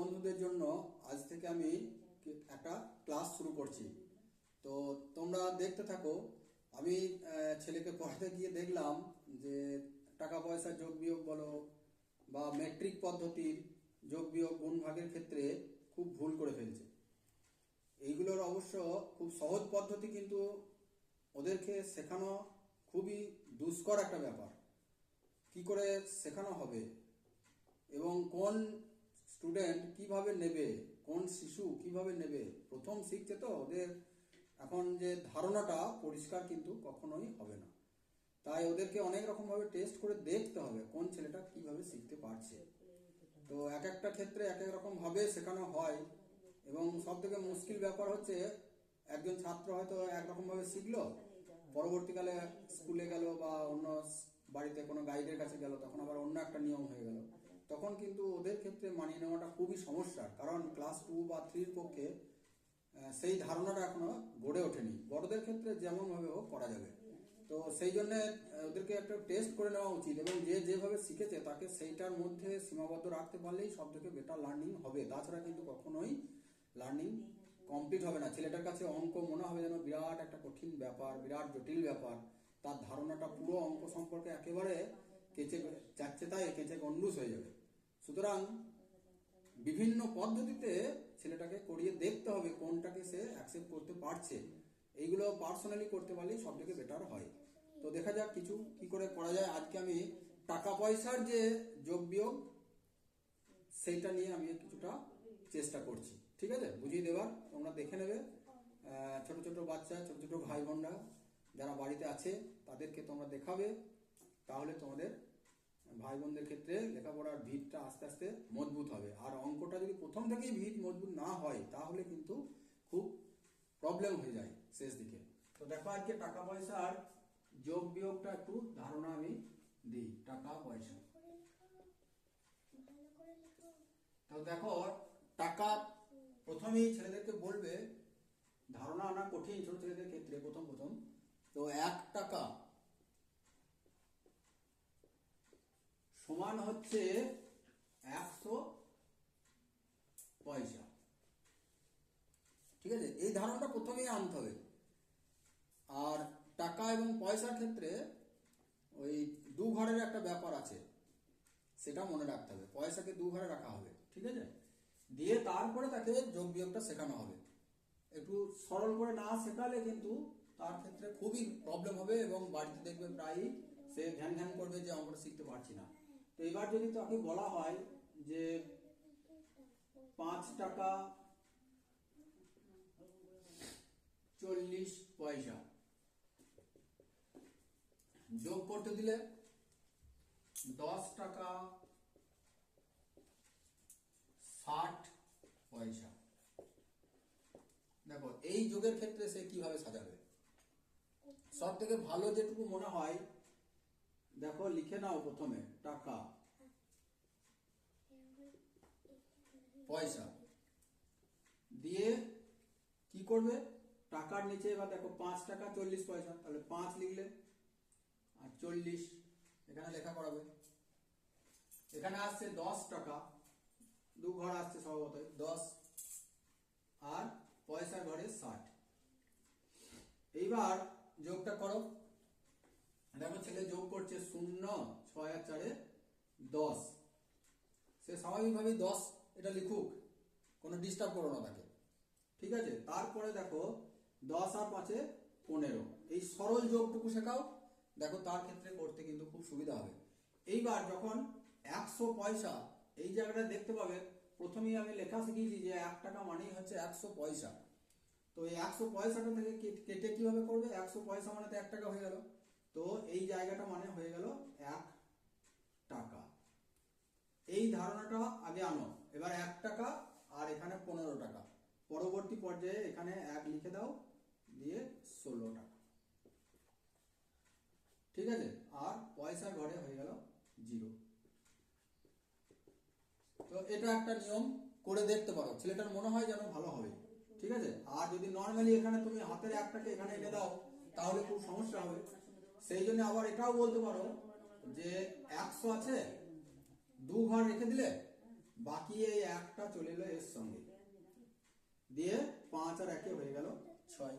বন্ধুদের জন্য আজ থেকে আমি একটা ক্লাস শুরু করছি। তো তোমরা দেখতে থাকো, আমি ছেলেকে পড়াতে গিয়ে দেখলাম যে টাকা পয়সা যোগ বিয়োগ বলো বা মেট্রিক পদ্ধতির যোগ বিয়োগ গুণ ভাগের ক্ষেত্রে খুব ভুল করে ফেলছে। এইগুলোর অবশ্য খুব সহজ পদ্ধতি কিন্তু ওদেরকে শেখানো খুবই দুষ্কর একটা ব্যাপার। কি করে শেখানো হবে এবং কোন স্টুডেন্ট কীভাবে নেবে? কোন শিশু কীভাবে নেবে? প্রথম শিখছে তো ওদের। এখন যে ধারণাটা পরিষ্কার কিন্তু কখনোই হবে না। তাই ওদেরকে অনেক রকমভাবে টেস্ট করে দেখতে হবে কোন ছেলেটা কীভাবে শিখতে পারছে। তো এক একটা ক্ষেত্রে এক এক রকমভাবে শেখানো হয় এবং সব থেকে মুশকিল ব্যাপার হচ্ছে একজন ছাত্র হয়তো একরকম ভাবে শিখলো, পরবর্তীকালে স্কুলে গেল বা অন্য বাড়িতে কোনো গাইডের কাছে গেল, তখন আবার অন্য একটা নিয়ম হয়ে গেল। তখন কিন্তু ওদের ক্ষেত্রে মানিয়ে নেওয়াটা খুবই সমস্যা। কারণ ক্লাস টু বা থ্রির পক্ষে সেই ধারণাটা এখনও গড়ে ওঠেনি। বড়দের ক্ষেত্রে যেমন ভাবে হোক করা যাবে। তো সেই জন্য ওদেরকে একটা টেস্ট করে নেওয়া উচিত এবং যে যেভাবে শিখেছে তাকে সেইটার মধ্যে সীমাবদ্ধ রাখতে পারলেই সব থেকে বেটার লার্নিং হবে। তাছাড়া কিন্তু কখনোই লার্নিং কমপ্লিট হবে না। ছেলেটার কাছে অঙ্ক মনে হবে যেন বিরাট একটা কঠিন ব্যাপার, বিরাট জটিল ব্যাপার। তার ধারণাটা পুরো অঙ্ক সম্পর্কে একেবারে কেচে, যাচ্ছে তাই কেচে গন্ডুস হয়ে যাবে। সুতরাং বিভিন্ন পদ্ধতিতে ছেলেটাকে করিয়ে দেখতে হবে কোনটাকে সে অ্যাকসেপ্ট করতে পারছে। এইগুলো পার্সোনালি করতে পারলেই সব থেকে বেটার হয়। তো দেখা যাক কিছু কি করে করা যায়। আজকে আমি টাকা পয়সার যে যোগ বিয়োগ, সেইটা নিয়ে আমি কিছুটা চেষ্টা করছি। ঠিক আছে? বুঝিয়ে দেবার। তোমরা দেখে নেবে। ছোট ছোট বাচ্চা, ছোট ছোট ভাই বোনরা যারা বাড়িতে আছে, তাদেরকে তোমরা দেখাবে। তাহলে তোমাদের ভাই বোনদের ক্ষেত্রে লেখাপড়ার ভিতটা আস্তে আস্তে মজবুত হবে। আর অঙ্কটা যদি প্রথম থেকেই ভিত মজবুত না হয়, তাহলে কিন্তু খুব প্রবলেম হয়ে যায় শেষ দিকে। তো দেখো আজকে টাকা পয়সার যোগ বিয়োগটা একটু ধারণা আমি দিই, টাকা পয়সা। তো দেখো, টাকা প্রথমেই ছেলেদেরকে বলবে, ধারণা আনা কঠিন ছোট ছেলেদের ক্ষেত্রে প্রথম প্রথম। তো এক টাকা সমান হচ্ছে একশো পয়সা। ঠিক আছে? এই ধারণাটা প্রথমেই আনতে হবে। আর টাকা এবং পয়সার ক্ষেত্রে ওই দু ঘরের একটা ব্যাপার আছে, সেটা মনে রাখতে হবে। পয়সাকে দু ঘরে রাখা হবে, ঠিক আছে? দিয়ে তারপরে তাকে যোগ বিয়োগটা শেখানো হবে। একটু সরল করে না শেখালে কিন্তু তার ক্ষেত্রে খুবই প্রবলেম হবে এবং বাড়িতে দেখবে প্রায়ই সে ঘ্যান ঘ্যান করবে যে আমরা শিখতে পারছি না। তো এবার যদি তাকে বলা হয় যে পাঁচ টাকা চল্লিশ পয়সা, যোগ করতে দিলে দশ টাকা ষাট পয়সা। দেখো, এই যোগের ক্ষেত্রে সে কীভাবে সাজাবে? সব থেকে ভালো যেটুকু মনে হয় দেখো, লিখে নাও প্রথমে, টাকা। পয়সা। দিয়ে কি করবে? টাকার নিচে এবার দেখো, পাঁচ টাকা, চল্লিশ পয়সা। তাহলে পাঁচ লিখলে, আর চল্লিশ এখানে লেখা করাবে। এখানে আসছে দশ টাকা। দু ঘর আসছে সম্ভবত দশ। আর পয়সার ঘরে ষাট। এইবার যোগটা করো। দেখো ছেলে যোগ করছে শূন্য, ছয় আর চারে দশ। সে স্বাভাবিকভাবেই দশ এটা লিখুক, কোনো ডিস্টার্ব করো না তাকে। ঠিক আছে? তারপরে দেখো, দশ আর পাঁচে পনেরো। এই সরল যোগটুকু শেখাও। দেখো, তার ক্ষেত্রে করতে কিন্তু খুব সুবিধা হবে। এইবার যখন একশো পয়সা, এই জায়গাটা দেখতে পাবে, প্রথমেই আমি লেখা শিখিয়েছি যে এক টাকা মানেই হচ্ছে একশো পয়সা। তো এই একশো পয়সাটা থেকে কেট- কীভাবে করবে? একশো পয়সা মানে তো এক টাকা হয়ে গেল। তো এই জায়গাটা মানে হয়ে গেল এক টাকা। এই ধারণাটা আগে আনো। এবার এক টাকা আর এখানে পনেরো টাকা। পরবর্তী পর্যায়ে এখানে এক লিখে দাও, দিয়ে ষোলো টাকা। ঠিক আছে? আর পয়সার ঘরে হয়ে গেল জিরো। তো এটা একটা নিয়ম করে দেখতে পারো। ছেলেটার মনে হয় যেন ভালো হবে। ঠিক আছে? আর যদি নর্মালি এখানে তুমি হাতের একটাকে এখানে এনে দাও, তাহলে খুব সমস্যা হবে। সেই জন্য আবার এটাও বলতে পারো যে একশো আছে, দু ঘর রেখে দিলে বাকি এই একটা চলে এলো এর সঙ্গে। দিয়ে পাঁচ আর একে হয়ে গেল ছয়।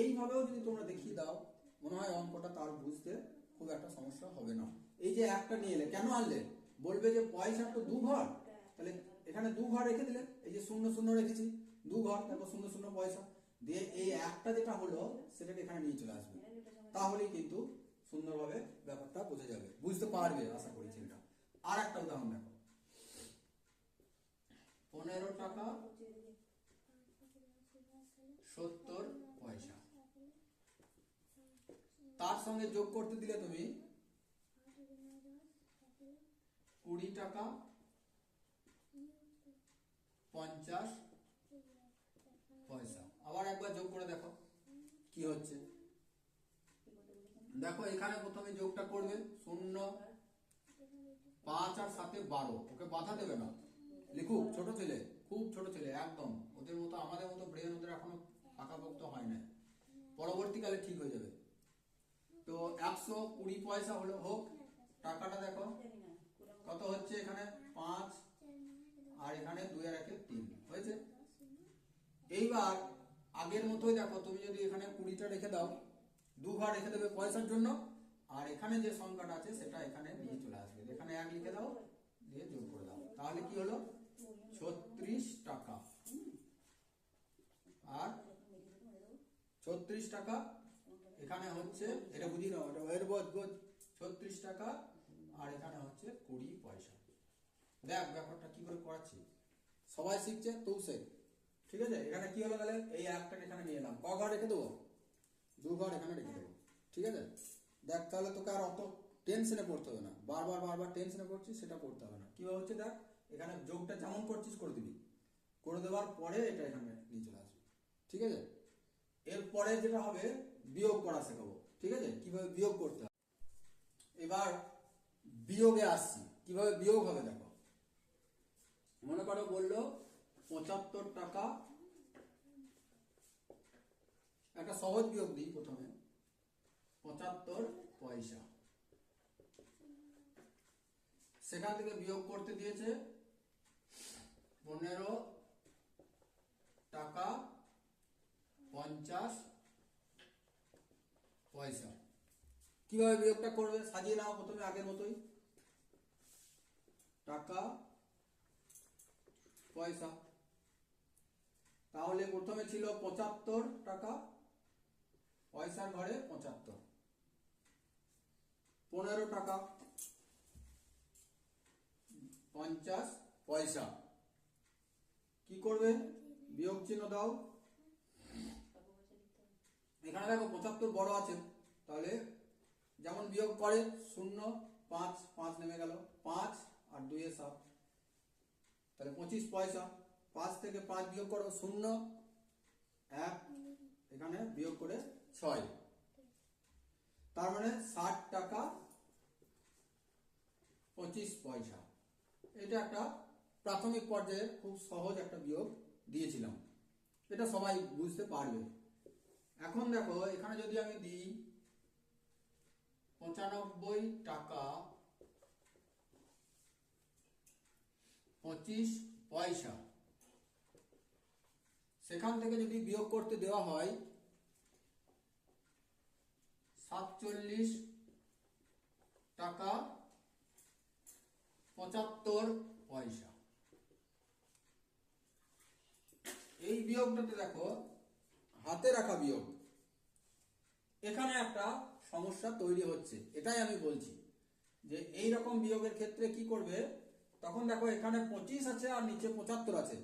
এইভাবেও যদি তোমরা দেখিয়ে দাও, মনে হয় অঙ্কটা তার বুঝতে খুব একটা সমস্যা হবে না। এই যে একটা নিয়ে এলে, কেন আনলে? বলবে যে পয়সা তো দু ঘর। তাহলে এখানে দু ঘর রেখে দিলে, এই যে শূন্য শূন্য রেখেছি, দু ঘর দেখো শূন্য শূন্য পয়সা। দিয়ে এই একটা যেটা হলো, সেটাকে এখানে নিয়ে চলে আসবে। তাহলেই কিন্তু সুন্দরভাবে ব্যাপারটা বোঝা যাবে। বুঝতে পারবে, আশা করি ছেলেটা আর একটা উদাহরণ দেখো। পনেরো টাকা, সত্তর পয়সা। তার সঙ্গে যোগ করতে দিলে তুমি কুড়ি টাকা, পঞ্চাশ পয়সা। আবার একবার যোগ করে দেখো, কি হচ্ছে? দেখো এখানে প্রথমে যোগটা করবে শূন্য, পাঁচ আর সাথে বারো। ওকে বাধা দেবে না। লিখুক, ছোট ছেলে, খুব ছোট ছেলে, একদম। ওদের মতো, আমাদের মতো ব্রেন ওদের এখনও পাকাপোক্ত হয় না পরবর্তীকালে ঠিক হয়ে যাবে। তো একশো কুড়ি পয়সা হলো, হোক, টাকাটা দেখো। কত হচ্ছে এখানে? পাঁচ আর এখানে দুই আর একে তিন। হয়েছে? এইবার আগের মতোই দেখো, তুমি যদি এখানে কুড়িটা রেখে দাও দু ঘর রেখে দেবে পয়সার জন্য, আর এখানে যে সংখ্যাটা আছে সেটা এখানে নিয়ে চলে আসবে। এখানে এক লিখে দাও, দিয়ে যোগ করে দাও। তাহলে কি হলো? ছত্রিশ টাকা। আর ছত্রিশ টাকা এখানে হচ্ছে, এটা বুঝি নাও, এটা এর বোধ ছত্রিশ টাকা, আর এখানে হচ্ছে কুড়ি পয়সা। দেখ ব্যাপারটা কি করে করাচ্ছি। সবাই শিখছে শেখ। ঠিক আছে? এখানে কি হলো তাহলে? এই একটাকে এখানে নিয়ে এলাম ক ঘর রেখে দেবো? দু ঘর এখানে রেখে দেবো। ঠিক আছে? দেখ, তাহলে তোকে আর অত টেনশনে পড়তে হবে না। বারবার বারবার টেনশনে পড়ছিস, সেটা পড়তে হবে না। কীভাবে হচ্ছে দেখ, এখানে যোগটা যেমন করছিস করে দিবি। করে দেওয়ার পরে এটা এখানে নিয়ে চলে আসবে। ঠিক আছে? এরপরে যেটা হবে, বিয়োগ করা শেখাবো। ঠিক আছে? কীভাবে বিয়োগ করতে হবে এবার বিয়োগে আসছি। কীভাবে বিয়োগ হবে দেখো। মনে করো বলল পঁচাত্তর টাকা একটা সহজ বিয়োগ দিই প্রথমে। পঁচাত্তর পয়সা। সেখান থেকে বিয়োগ করতে দিয়েছে পনেরো টাকা পঞ্চাশ পয়সা। কীভাবে বিয়োগটা করবে সাজিয়ে নাও প্রথমে আগের মতোই। টাকা পয়সা। তাহলে প্রথমে ছিল পঁচাত্তর টাকা পয়সার ঘরে পঁচাত্তর। পনেরো টাকা। পঞ্চাশ পয়সা। কি করবে? বিয়োগ চিহ্ন দাও। এখানে দেখো পঁচাত্তর বড় আছে। তাহলে যেমন বিয়োগ করে, শূন্য, পাঁচ পাঁচ নেমে গেল। পাঁচ আর দুইয়ে সাত। তাহলে পঁচিশ পয়সা। পাঁচ থেকে পাঁচ বিয়োগ করো, শূন্য, এক। এখানে বিয়োগ করে ছয়। তার মানে ষাট টাকা পঁচিশ পয়সা। এটা একটা প্রাথমিক পর্যায়ে খুব সহজ একটা বিয়োগ দিয়েছিলাম। এটা সবাই বুঝতে পারবে। এখন দেখো, এখানে যদি আমি দিই পঁচানব্বই টাকা পঁচিশ পয়সা, সেখান থেকে যদি বিয়োগ করতে দেওয়া হয় সাতচল্লিশ টাকা পঁচাত্তর পয়সা। এই বিয়োগটাতে দেখো, হাতে রাখা বিয়োগ। এখানে একটা সমস্যা তৈরি হচ্ছে, এটাই আমি বলছি। যে এই রকম বিয়োগের ক্ষেত্রে কি করবে? তখন দেখো, এখানে পঁচিশ আছে আর নিচে পঁচাত্তর আছে।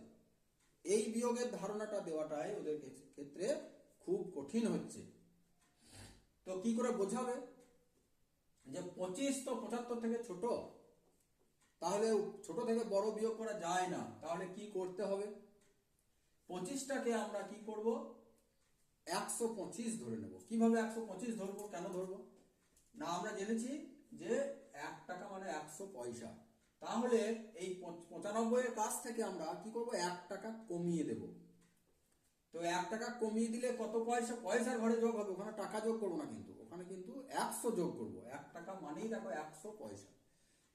এই বিয়োগের ধারণাটা দেওয়াটাই ওদের ক্ষেত্রে খুব কঠিন হচ্ছে। তো কি করে বোঝাবে? যে পঁচিশ তো পঁচাত্তর থেকে ছোট, তাহলে ছোট থেকে বড় বিয়োগ করা যায় না। তাহলে কি করতে হবে? পঁচিশটাকে আমরা কি করব? একশো পঁচিশ ধরে নেব। কীভাবে একশো পঁচিশ ধরবো? কেন ধরবো? না, আমরা জেনেছি যে এক টাকা মানে একশো পয়সা। তাহলে এই পঁচানব্বই এর কাছ থেকে আমরা কি করব? এক টাকা কমিয়ে দেব। তো এক টাকা কমিয়ে দিলে কত পয়সা? পয়সার ঘরে যোগ হবে, ওখানে টাকা যোগ করব না কিন্তু। ওখানে কিন্তু একশো যোগ করব। এক টাকা মানেই দেখো একশো পয়সা।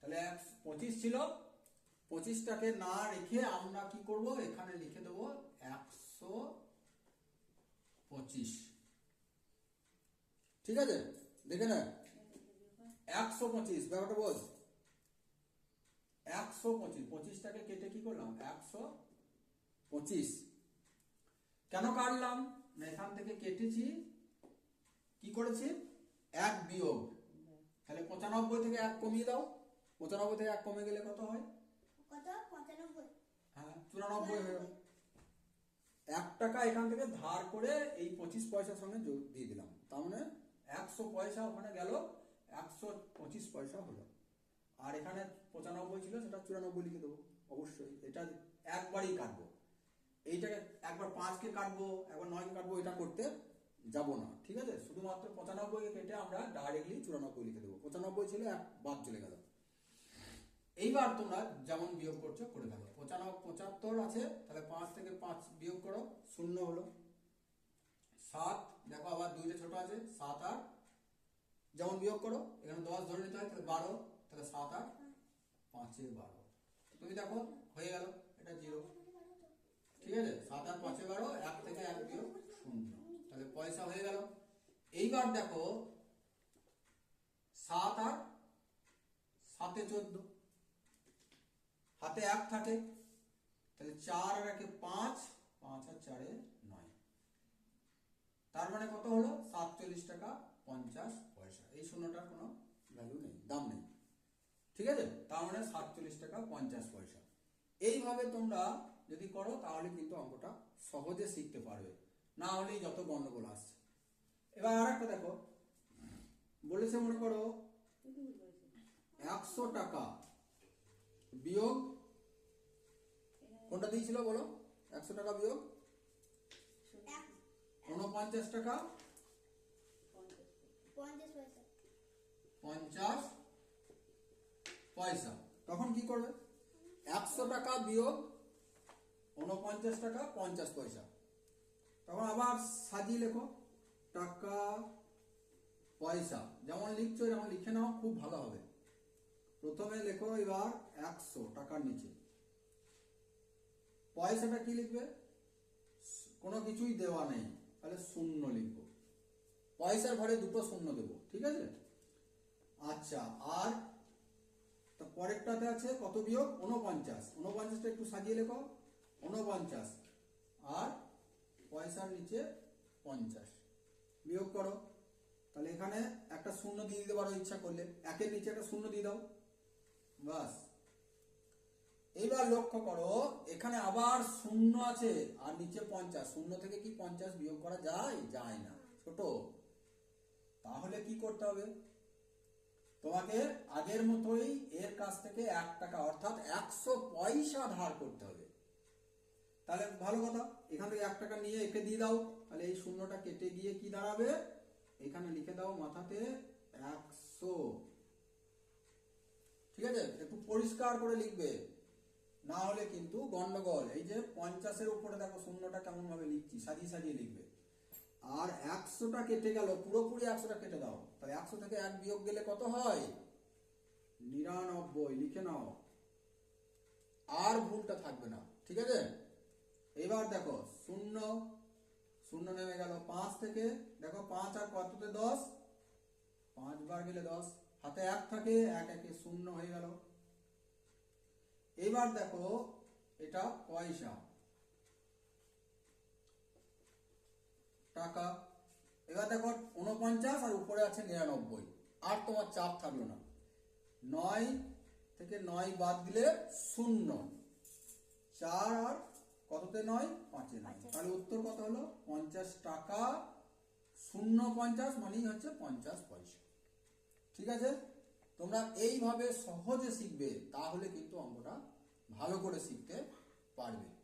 তাহলে পঁচিশ ছিল। পঁচিশটাকে না রেখে আমরা কি করব? এখানে লিখে দেবো একশো পঁচিশ। ঠিক আছে? দেখে না। একশো পঁচিশ, ব্যাপারটা বোঝ একশো পঁচিশ, পঁচিশটাকে কেটে কি করলাম? একশো পঁচিশ। কেন কাটলাম? না এখান থেকে কেটেছি। কি করেছি? এক বিয়োগ। তাহলে পঁচানব্বই থেকে এক কমিয়ে দাও। পঁচানব্বই থেকে এক কমে গেলে কত হয়? কত? পঁচানব্বই। হ্যাঁ চুরানব্বই হয়ে এক টাকা এখান থেকে ধার করে এই পঁচিশ পয়সার সঙ্গে যোগ দিয়ে দিলাম। তার মানে একশো পয়সা ওখানে গেল একশো পঁচিশ পয়সা হলো। আর এখানে পঁচানব্বই ছিল সেটা চুরানব্বই লিখে দেবো। অবশ্যই এটা একবারই কাটবো। এইটাকে একবার পাঁচকে কাটবো, একবার নয়কে কাটবো, এটা করতে যাব না, ঠিক আছে? শুধুমাত্র পঁচানব্বই কেটে আমরা ডাইরেক্টলি চুরানব্বই লিখে দেবো। পঁচানব্বই ছিল এক বাদ চলে গেল। এইবার তোমরা যেমন বিয়োগ করছ করে ফেলো পঁচানব্বই পঁচাত্তর আছে, তাহলে পাঁচ থেকে পাঁচ বিয়োগ করো, শূন্য হলো। সাত, দেখো আবার দুইটা ছোট আছে, সাত আট। যেমন বিয়োগ করো, এখানে দশ ধরে নিতে হয়, তাহলে বারো, তাহলে সাত আট, পাঁচে বারো। তুমি দেখো, হয়ে গেল, এটা জিরো। ঠিক আছে? সাত আট পাঁচে বারো, এক থেকে এক বিয়োগ শূন্য। তাহলে পয়সা হয়ে গেল। এইবার দেখো, সাত আট, সাতে চোদ্দ। হাতে এক থাকে, তাহলে চার আর একে পাঁচ পাঁচ আর চারে নয়। তার মানে কত হলো? সাতচল্লিশ টাকা পঞ্চাশ পয়সা। এই শূন্যটার কোনো ভ্যালু নেই, দাম নেই। ঠিক আছে? তার মানে সাতচল্লিশ টাকা পঞ্চাশ পয়সা। এইভাবে তোমরা যদি করো, তাহলে কিন্তু অঙ্কটা সহজে শিখতে পারবে। না হলেই যত গন্ডগোল আসছে। এবার আর একটা দেখো। বলেছে, মনে করো, একশো টাকা বিয়োগ, কোনটা দিয়েছিল বলো? একশো টাকা বিয়োগ? উনপঞ্চাশ টাকা। পঞ্চাশ পয়সা। তখন কি করবে? একশো টাকা বিয়োগ উনপঞ্চাশ টাকা, পঞ্চাশ পয়সা। তখন আবার সাজিয়ে লেখো, টাকা, পয়সা। যেমন লিখছো যেমন লিখে নাও, খুব ভালো হবে। প্রথমে লেখো এবার একশো টাকার নিচে। পয়সাটা কি লিখবে? কোনো কিছুই দেওয়া নেই, তাহলে শূন্য লিখব পয়সার ঘরে দুটো শূন্য দেবো, ঠিক আছে? আচ্ছা আর পরেরটাতে আছে কত বিয়োগ? উনপঞ্চাশ উনপঞ্চাশটা একটু সাজিয়ে লেখো। উনপঞ্চাশ আর পয়সার নিচে পঞ্চাশ। বিয়োগ করো। তাহলে এখানে একটা শূন্য দিয়ে দিতে পারো ইচ্ছা করলে। একের নিচে একটা শূন্য দিয়ে দাও। বাস এইবার লক্ষ্য করো, এখানে আবার শূন্য আছে আর নিচে পঞ্চাশ। শূন্য থেকে কি পঞ্চাশ বিয়োগ করা যায়? যায় না। ছোট। তাহলে কি করতে হবে? তোমাকে আগের মতোই এর কাছ থেকে এক টাকা, অর্থাৎ একশো পয়সা ধার করতে হবে। তাহলে ভালো কথা। এখান থেকে এক টাকা নিয়ে একে দিয়ে দাও। তাহলে এই শূন্যটা কেটে গিয়ে কি দাঁড়াবে? এখানে লিখে দাও মাথাতে একশো। ঠিক আছে? একটু পরিষ্কার করে লিখবে। না হলে কিন্তু গন্ডগোল। এই যে পঞ্চাশের উপরে দেখো শূন্যটা কেমন ভাবে লিখছি, সাজিয়ে সাজিয়ে লিখবে। আর একশোটা কেটে গেল, পুরোপুরি একশোটা কেটে দাও। তাহলে একশো থেকে এক বিয়োগ গেলে কত হয়? নিরানব্বই। লিখে নাও। আর ভুলটা থাকবে না। ঠিক আছে? এবার দেখো, শূন্য শূন্য নেমে গেল পাঁচ থেকে, দেখো পাঁচ আর কততে দশ? পাঁচ বার গেলে দশ। হাতে এক থাকে, এক একে শূন্য হয়ে গেল। এবার দেখো, এটা পয়সা। টাকা। এবার দেখো উনপঞ্চাশ আর উপরে আছে নিরানব্বই। আর তোমার চাপ থাকল না। নয় থেকে নয় বাদ দিলে শূন্য। চার আর কততে নয়? পাঁচে নয়। তাহলে উত্তর কত হলো? পঞ্চাশ টাকা শূন্য পঞ্চাশ মানেই হচ্ছে পঞ্চাশ পয়সা। ঠিক আছে? তোমরা এইভাবে সহজে শিখবে তাহলে কিন্তু অঙ্কটা ভালো করে শিখতে পারবে।